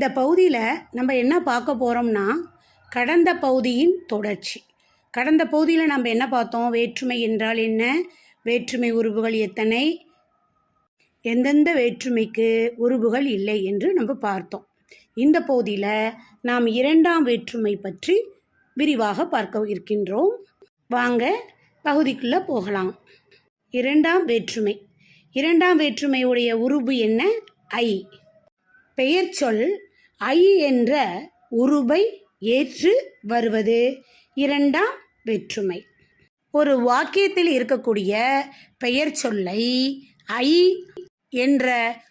இந்த பகுதியில் நம்ம என்ன பார்க்க போகிறோம்னா கடந்த பகுதியின் தொடர்ச்சி. கடந்த பகுதியில் நம்ம என்ன பார்த்தோம்? வேற்றுமை என்றால் என்ன? வேற்றுமை உறுப்புகள் எத்தனை? எந்தெந்த வேற்றுமைக்கு உறுப்புகள் இல்லை என்று நம்ம பார்த்தோம். இந்த பகுதியில் நாம் இரண்டாம் வேற்றுமை பற்றி விரிவாக பார்க்க இருக்கின்றோம். வாங்க பகுதிக்குள்ளே போகலாம். இரண்டாம் வேற்றுமை. இரண்டாம் வேற்றுமையுடைய உருபு என்ன? ஐ. பெயர் சொல் ஐ என்ற உருபை ஏற்று வருவது. இரண்டாம் வேற்றுமை. ஒரு வாக்கியத்தில் இருக்கக்கூடிய பெயர் சொல்லை ஐ என்ற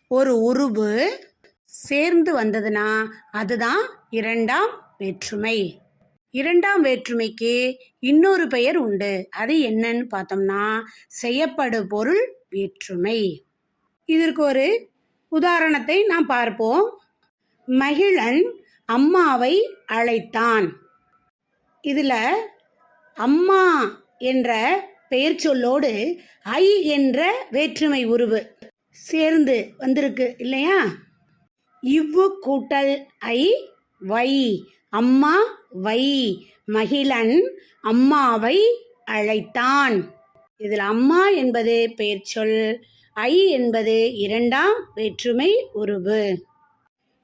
ஒரு உருபு சேர்ந்து வந்ததுன்னா அதுதான் இரண்டாம் வேற்றுமை. இரண்டாம் வேற்றுமைக்கு இன்னொரு பெயர் உண்டு. அது என்னன்னு பார்த்தோம்னா செய்யப்படு பொருள் வேற்றுமை. இதற்கு ஒரு உதாரணத்தை நாம் பார்ப்போம். மகிழன் அம்மாவை அழைத்தான். இதில் அம்மா என்ற பெயர் சொல்லோடு ஐ என்ற வேற்றுமை உருவு சேர்ந்து வந்திருக்கு இல்லையா? இவ்வு கூட்டல் ஐ வை. அம்மா வை. மகிழன் அம்மாவை அழைத்தான். இதில் அம்மா என்பது பெயர் சொல் ஐ என்பது இரண்டாம் வேற்றுமை உருவு.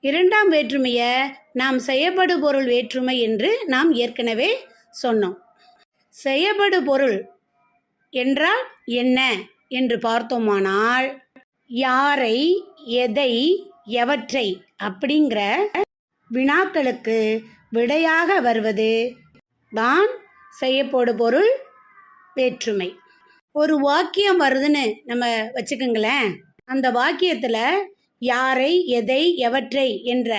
இரண்டாம் வேற்றுமையை நாம் செயப்படு பொருள் வேற்றுமை என்று நாம் ஏற்கனவே சொன்னோம். செயப்படு பொருள் என்றால் என்ன என்று பார்த்தோமானால் யாரை எதை எவற்றை அப்படிங்கிற வினாக்களுக்கு விடையாக வருவது தான் செய்யப்படு பொருள் வேற்றுமை. ஒரு வாக்கியம் வருதுன்னு நம்ம வச்சுக்கோங்களேன். அந்த வாக்கியத்தில் யாரை எதை எவற்றை என்ற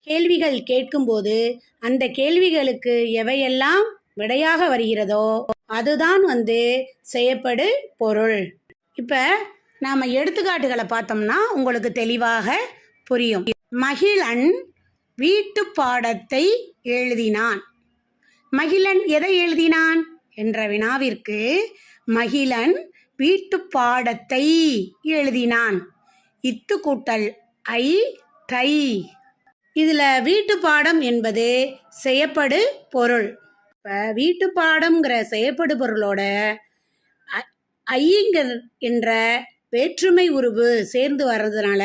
கேள்விகள் கேட்கும்போது அந்த கேள்விகளுக்கு எவையெல்லாம் விடையாக வருகிறதோ அதுதான் வந்து செய்யப்படு பொருள். இப்போ நாம் எடுத்துக்காட்டுகளை பார்த்தோம்னா உங்களுக்கு தெளிவாக புரியும். மகிழன் வீட்டு பாடத்தை எழுதினான். மகிழன் எதை எழுதினான்? என்ற வினாவிற்கு மகிழன் வீட்டு பாடத்தை எழுதினான். இத்து கூட்டல் ஐ தை இதில் வீட்டு பாடம் என்பது செய்யப்படு பொருள். இப்போ வீட்டு பாடம்ங்கிற செய்யப்படு பொருளோட ஐங்கிற என்ற வேற்றுமை உருவு சேர்ந்து வர்றதுனால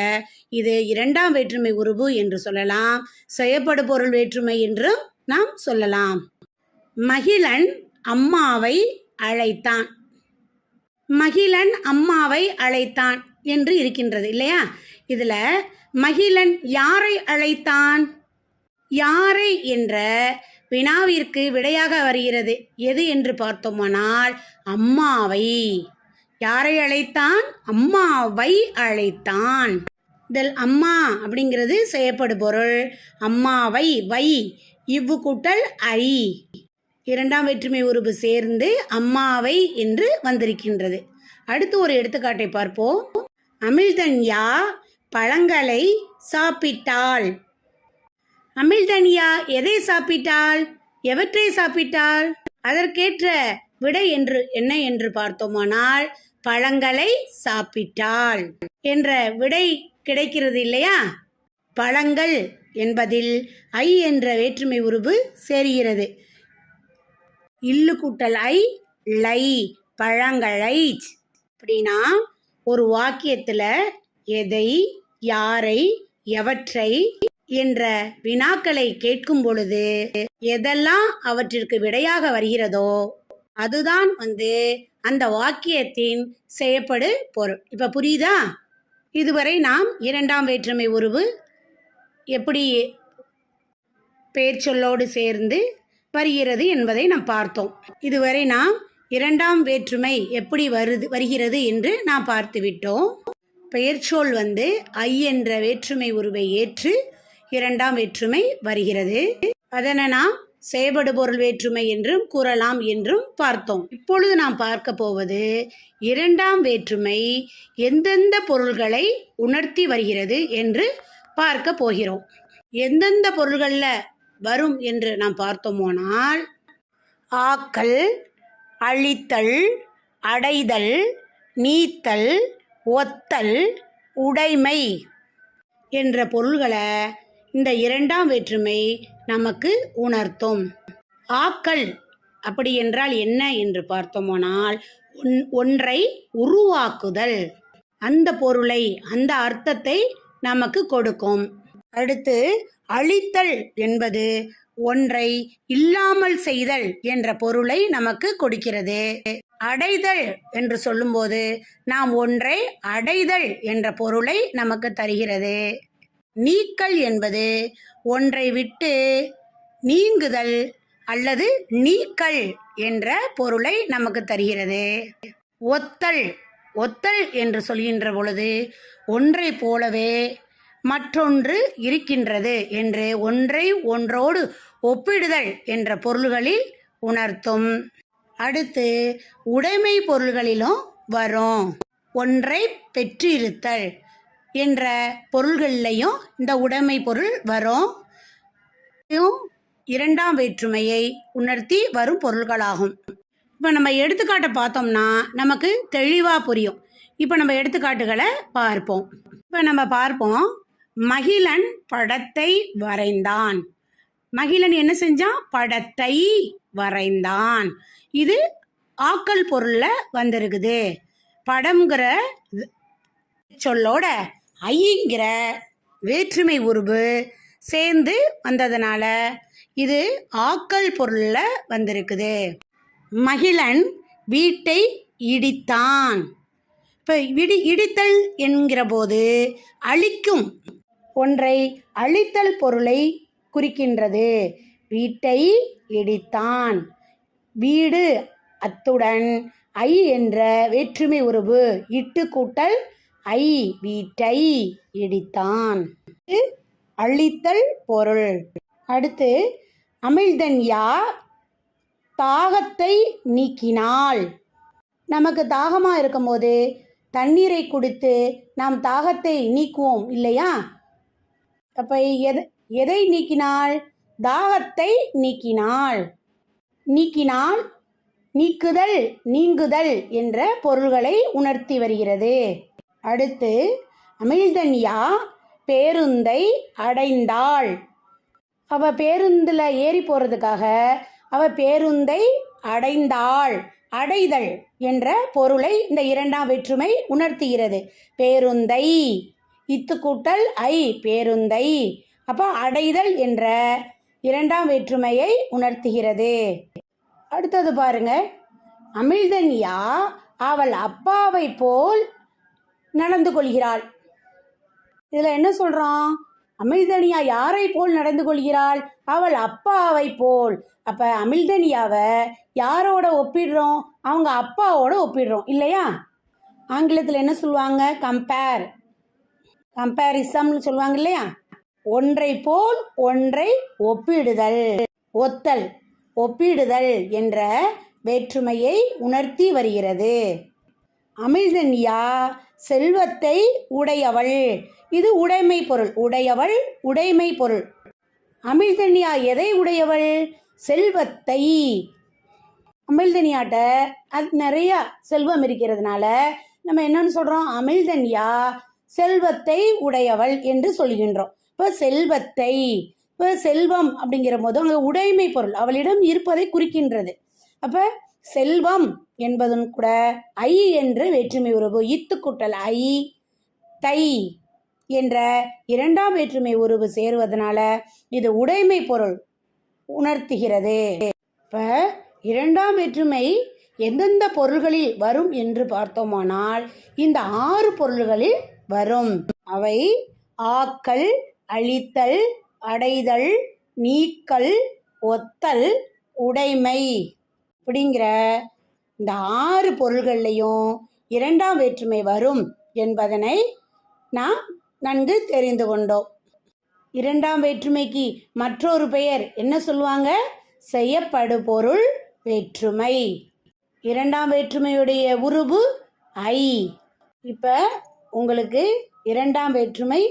இது இரண்டாம் வேற்றுமை உருவு என்று சொல்லலாம். செய்யப்படு பொருள் வேற்றுமை என்றும் நாம் சொல்லலாம். மகிழன் அம்மாவை அழைத்தான். மகிழன் அம்மாவை அழைத்தான். என்று இருக்கின்றது இல்லையா? இதில் மகிழன் யாரை அழைத்தான்? யாரை என்ற வினாவிற்கு விடையாக வருகிறது. எது என்று பார்த்தோமானால் அம்மாவை. யாரை அழைத்தான்? அம்மாவை அழைத்தான். இதில் அம்மா அப்படிங்கிறது செய்யப்படு பொருள். அம்மாவை வை இவ்வு கூட்டல் ஐ. இரண்டாம் வேற்றுமை உருவு சேர்ந்து அம்மாவை என்று வந்திருக்கின்றது. அடுத்து ஒரு எடுத்துக்காட்டை பார்ப்போம். அமிழ்தன்யா பழங்களை சாப்பிட்டாள். அமிழ்தன்யா எதை சாப்பிட்டாள்? எவற்றை சாப்பிட்டாள்? அதற்கேற்ற விடை என்று என்ன என்று பார்த்தோமானால் பழங்களை சாப்பிட்டாள் என்ற விடை கிடைக்கிறது இல்லையா? பழங்கள் என்பதில் ஐ என்ற வேற்றுமை உருவு சேர்கிறது. இல்லு கூட்டல் ஐ லை பழங்களை. அப்படின்னா ஒரு வாக்கியத்தில் எதை யாரை எவற்றை என்ற வினாக்களை கேட்கும் பொழுது எதெல்லாம் அவற்றிற்கு விடையாக வருகிறதோ அதுதான் வந்து அந்த வாக்கியத்தின் செயற்படு பொருள். இப்போ புரியுதா? இதுவரை நாம் இரண்டாம் வேற்றுமை உருவு எப்படி பெயர்ச்சொல்லோடு சேர்ந்து வருகிறது என்பதை நாம் பார்த்தோம். இதுவரை நாம் இரண்டாம் வேற்றுமை எப்படி வருது வருகிறது என்று நாம் பார்த்து விட்டோம் பெயர்ச்சொல் வந்து ஐ என்ற வேற்றுமை உருவை ஏற்று இரண்டாம் வேற்றுமை வருகிறது. அதனை நாம் செயபடு பொருள் வேற்றுமை என்றும் கூறலாம் என்றும் பார்த்தோம். இப்பொழுது நாம் பார்க்க போவது இரண்டாம் வேற்றுமை எந்தெந்த பொருள்களை உணர்த்தி வருகிறது என்று பார்க்க போகிறோம். எந்தெந்த பொருள்களில் வரும் என்று நாம் பார்த்தோமோனால் ஆக்கள் அழித்தல் அடைதல் நீத்தல் ஒத்தல் உடைமை என்ற பொருள்களை இந்த இரண்டாம் வேற்றுமை நமக்கு உணர்த்தும். ஆக்கல் அப்படி என்றால் என்ன என்று பார்த்தோமானால் ஒன் ஒன்றை உருவாக்குதல். அந்த பொருளை அந்த அர்த்தத்தை நமக்கு கொடுக்கும். அடுத்து அழித்தல் என்பது ஒன்றை இல்லாமல் செய்தல் என்ற பொருளை நமக்கு கொடுக்கிறது. அடைதல் என்று சொல்லும்போது நாம் ஒன்றை அடைதல் என்ற பொருளை நமக்கு தருகிறது. நீக்கல் என்பது ஒன்றை விட்டு நீங்குதல் அல்லது நீக்கல் என்ற பொருளை நமக்கு தருகிறது. ஒத்தல் ஒத்தல் என்று சொல்கின்ற பொழுது ஒன்றை போலவே மற்றொன்று இருக்கின்றது என்று ஒன்றை ஒன்றோடு ஒப்பிடுதல் என்ற பொருள்களில் உணர்த்தும். அடுத்து உடைமை பொருள்களிலும் வரும். ஒன்றை பெற்றிருத்தல் என்ற பொருள்கள்லையும் இந்த உடைமை பொருள் வரும். இரண்டாம் வேற்றுமையை உணர்த்தி வரும் பொருள்களாகும். இப்போ நம்ம எடுத்துக்காட்டை பார்த்தோம்னா நமக்கு தெளிவாக புரியும். இப்போ நம்ம எடுத்துக்காட்டுகளை பார்ப்போம். இப்போ நம்ம பார்ப்போம் மகிழன் படத்தை வரைந்தான். மகிழன் என்ன செஞ்சான் படத்தை வரைந்தான். இது ஆக்கல் பொருளில் வந்திருக்குது. படம்ங்கிற சொல்லோட ஐங்கிற வேற்றுமை உருவு சேர்ந்து வந்ததுனால இது ஆக்கல் பொருளில் வந்திருக்குது. மகிழன் வீட்டை இடித்தான். இப்போ இடி இடித்தல் என்கிற போது அழிக்கும் ஒன்றை அழித்தல் பொருளை குறிக்கின்றது. வீட்டை இடித்தான். வீடு அத்துடன் ஐ என்ற வேற்றுமை உருவு இட்டு கூட்டல் ஐ வீட்டை இடித்தான். அழித்தல் பொருள். அடுத்து அமிழ்தன்யா தாகத்தை நீக்கினாள். நமக்கு தாகமாக இருக்கும்போது தண்ணீரை குடித்து நாம் தாகத்தை நீக்குவோம் இல்லையா? அப்போ எதை எதை நீக்கினாள்? தாகத்தை நீக்கினாள். நீக்கினால் நீக்குதல் நீங்குதல் என்ற பொருள்களை உணர்த்தி வருகிறது. அடுத்து அமிழ்தன்யா பேருந்தை அடைந்தாள். அவ பேருந்தில் ஏறி போகிறதுக்காக அவ பேருந்தை அடைந்தாள். அடைதல் என்ற பொருளை இந்த இரண்டாம் வேற்றுமை உணர்த்துகிறது. பேருந்தை இத்து கூட்டல் ஐ பேருந்தை. அப்போ அடைதல் என்ற இரண்டாம் வேற்றுமையை உணர்த்துகிறது. அடுத்தது பாருங்க. அமிழ்தன்யா அவள் அப்பாவை போல் நடந்து கொள்கிறாள். இதில் என்ன சொல்கிறோம் அமிழ்தனியா யாரை போல் நடந்து கொள்கிறாள்? அவள் அப்பாவை போல். அப்போ அமிழ்தனியாவை யாரோட ஒப்பிடுறோம்? அவங்க அப்பாவோட ஒப்பிடுறோம். இல்லையா? ஆங்கிலத்தில் என்ன சொல்லுவாங்க? கம்பேர் கம்பேரிசம்னு சொல்லுவாங்க இல்லையா? ஒன்றை போல் ஒன்றை ஒப்பிடுதல் ஒத்தல் ஒப்பிடுதல் என்ற வேற்றுமையை உணர்த்தி வருகிறது. அமிழ்தன்யா செல்வத்தை உடையவள். இது உடைமை பொருள் உடையவள் உடைமை பொருள். அமிழ்தன்யா எதை உடையவள்? செல்வத்தை. அமிழ்தன்யாட்ட அது நிறையா செல்வம் இருக்கிறதுனால நம்ம என்னன்னு சொல்கிறோம் அமிழ்தன்யா செல்வத்தை உடையவள் என்று சொல்கின்றோம். இப்போ செல்வத்தை இப்போ செல்வம் அப்படிங்கிற போது அங்கே உடைமை பொருள் அவளிடம் இருப்பதை குறிக்கின்றது. அப்போ செல்வம் என்பதும் கூட ஐ என்று வேற்றுமை உறவு இத்து கூட்டல் ஐ தை என்ற இரண்டாம் வேற்றுமை உறவு சேருவதனால இது உடைமை பொருள் உணர்த்துகிறது. இப்போ இரண்டாம் வேற்றுமை எந்தெந்த பொருள்களில் வரும் என்று பார்த்தோமானால் இந்த ஆறு பொருள்களில் வரும். அவை ஆக்கல் அழித்தல் அடைதல் நீக்கல் ஒத்தல் உடைமை. அப்படிங்கிற இந்த ஆறு பொருள்கள்லையும் இரண்டாம் வேற்றுமை வரும் என்பதனை நாம் நன்கு தெரிந்து கொண்டோம். இரண்டாம் வேற்றுமைக்கு மற்றொரு பெயர் என்ன சொல்லுவாங்க? செய்யப்படு பொருள் வேற்றுமை. இரண்டாம் வேற்றுமையுடைய உருவு ஐ. இப்போ உங்களுக்கு இரண்டாம் வேற்றுமை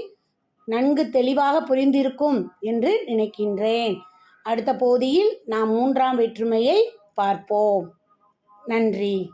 நன்கு தெளிவாக புரிந்திருக்கும் என்று நினைக்கின்றேன். அடுத்த பகுதியில் நாம் மூன்றாம் வேற்றுமையை பார்ப்போம். நன்றி.